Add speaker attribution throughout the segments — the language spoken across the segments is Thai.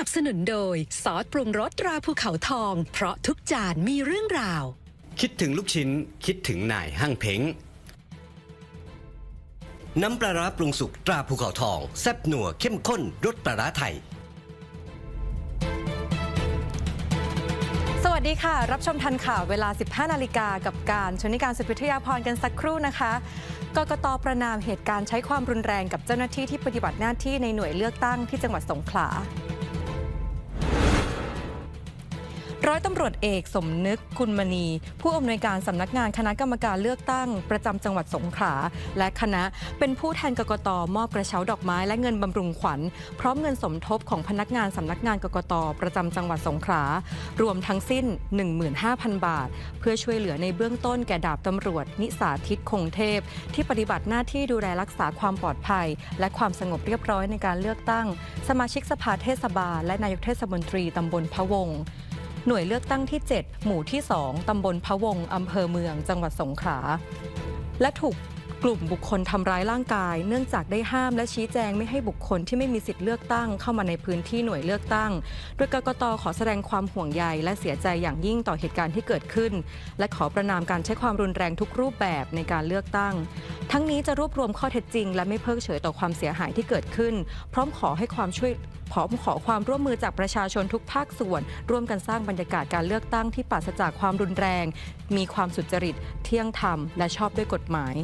Speaker 1: นับสนุนโดย ซอสปรุงรสตราภูเขาทอง เพราะทุกจานมีเรื่องราว
Speaker 2: คิดถึงลูกชิ้น คิดถึงนายห้างเพ้งน้ำปลาร้าปรุงสุกตราภูเขาทอง แซ่บนัวเข้มข้นรสปลาร้าไทย
Speaker 3: สวัสดีค่ะ รับชมทันข่าวเวลา 15 นาฬิกากับการชนิการสุพิทยาพรกันสักครู่นะคะกกตประนามเหตุการณ์ใช้ความรุนแรงกับเจ้าหน้าที่ที่ปฏิบัติหน้าที่ในหน่วยเลือกตั้งที่จังหวัดสงขลา ร้อยตำรวจเอกสมนึกคุณมณี ผู้อำนวยการสำนักงานคณะกรรมการเลือกตั้ง ประจำจังหวัดสงขลาและคณะเป็นผู้แทนกกตมอบกระเช้าดอกไม้และเงินบำรุงขวัญ พร้อมเงินสมทบของพนักงานสำนักงานกกตประจำจังหวัดสงขลารวมทั้งสิ้น 15,000 บาท เพื่อช่วยเหลือในเบื้องต้นแก่ดาบตำรวจ นิสาทิตคงเทพ ที่ปฏิบัติหน้าที่ดูแลรักษาความปลอดภัย และความสงบเรียบร้อยในการเลือกตั้ง สมาชิกสภาเทศบาลและนายกเทศมนตรีตำบลพะวง หน่วยเลือกตั้งที่ 7 หมู่ที่ 2 ตำบลพะวง อำเภอเมือง จังหวัดสงขลา และถูก กลุ่มบุคคลทำร้ายร่างกาย เนื่องจากได้ห้ามและชี้แจงไม่ให้บุคคลที่ไม่มีสิทธิ์เลือกตั้งเข้ามาในพื้นที่หน่วยเลือกตั้ง โดยกกตขอแสดงความห่วงใยและเสียใจอย่างยิ่งต่อเหตุการณ์ที่เกิดขึ้น และขอประนามการใช้ความรุนแรงทุกรูปแบบในการเลือกตั้ง ทั้งนี้จะรวบรวมข้อเท็จจริง และไม่เพิกเฉยต่อความเสียหายที่เกิดขึ้น พร้อมขอให้ความช่วยพร้อมขอความร่วมมือจากประชาชนทุกภาคส่วน ร่วมกันสร้างบรรยากาศการเลือกตั้งที่ปราศจากความรุนแรง มีความสุจริต เที่ยงธรรม และชอบด้วยกฎหมาย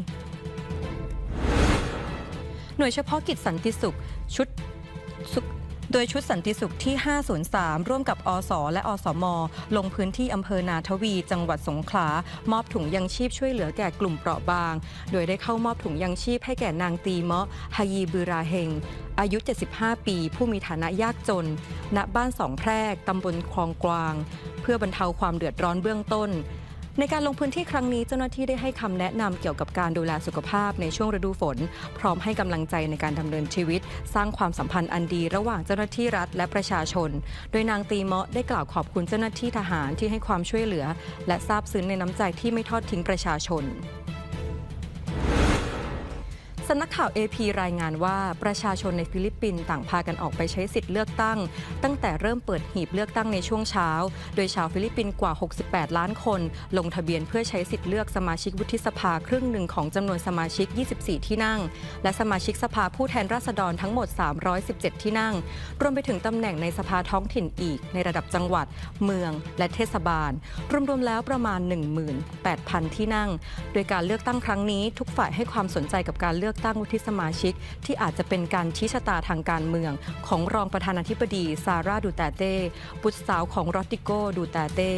Speaker 3: หน่วยเฉพาะกิจสันติสุขชุดโดยชุดสันติสุขที่ 503 ร่วมกับอสและอสม ลงพื้นที่อำเภอนาทวี จังหวัดสงขลา มอบถุงยังชีพช่วยเหลือแก่กลุ่มเปราะบาง โดยได้เข้ามอบถุงยังชีพให้แก่นางตีเมาะฮายีบือราเฮง อายุ 75 ปี ผู้มีฐานะยากจน ณ บ้านสองแพรก ตำบลคลองกวาง เพื่อบรรเทาความเดือดร้อนเบื้องต้น ในการลงพื้นที่ครั้งนี้เจ้าหน้าที่ได้ให้คำแนะนำเกี่ยวกับการดูแลสุขภาพในช่วงฤดูฝน พร้อมให้กำลังใจในการดำเนินชีวิต สร้างความสัมพันธ์อันดีระหว่างเจ้าหน้าที่รัฐและประชาชน โดยนางตีเมาะได้กล่าวขอบคุณเจ้าหน้าที่ทหารที่ให้ความช่วยเหลือ และซาบซึ้งในน้ำใจที่ไม่ทอดทิ้งประชาชน สำนักข่าว AP รายงานว่าประชาชนในฟิลิปปินส์ต่างพากันออกไปใช้สิทธิ์เลือกตั้ง ตั้งแต่เริ่มเปิดหีบเลือกตั้งในช่วงเช้า โดยชาวฟิลิปปินส์กว่า 68 ล้านคน ลงทะเบียนเพื่อใช้สิทธิ์เลือกสมาชิกวุฒิสภาครึ่งหนึ่งของจำนวนสมาชิก 24 ที่นั่ง และสมาชิกสภาผู้แทนราษฎรทั้งหมด 317 ที่นั่ง รวมไปถึงตำแหน่งในสภาท้องถิ่นอีก ในระดับจังหวัด เมือง และเทศบาล รวมๆแล้วประมาณ 18,000 ที่นั่ง โดยการเลือกตั้งครั้งนี้ทุกฝ่ายให้ความสนใจกับการเลือกตั้งวุฒิสมาชิก ที่อาจจะเป็นการชี้ชะตาทางการเมือง ของรองประธานาธิบดีซาร่าดูเตเต้บุตรสาวของรอติโกดูเตเต้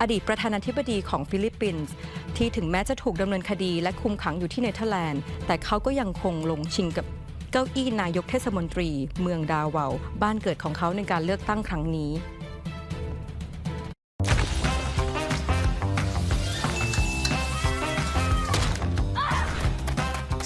Speaker 3: อดีตประธานาธิบดีของฟิลิปปินส์ที่ถึงแม้จะถูกดำเนินคดีและคุมขังอยู่ที่เนเธอร์แลนด์ แต่เขาก็ยังคงลงชิงกับเก้าอี้นายกเทศมนตรี เมืองดาวาวลบ้านเกิดของเขาในการเลือกตั้งครั้งนี้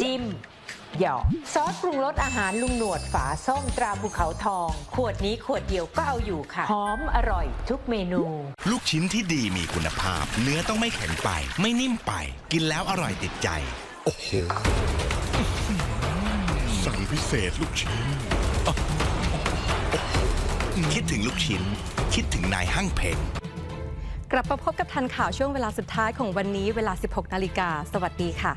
Speaker 4: จิ้ม หยอกซอสปรุงรสอาหารลุงหนวดฝาส้มตราภูเขาทอง ขวดนี้ขวดเดียวก็เอาอยู่ค่ะ หอมอร่อยทุกเมนู
Speaker 5: ลูกชิ้นที่ดีมีคุณภาพ เนื้อต้องไม่แข็งไป ไม่นิ่มไป กินแล้วอร่อยติดใจ โอ้โหสั่งพิเศษลูกชิ้น คิดถึงลูกชิ้น คิดถึงนายห้างเพ้ง
Speaker 3: กลับมาพบกับทันข่าวช่วงเวลาสุดท้ายของวันนี้เวลา 16 นาฬิกา สวัสดีค่ะ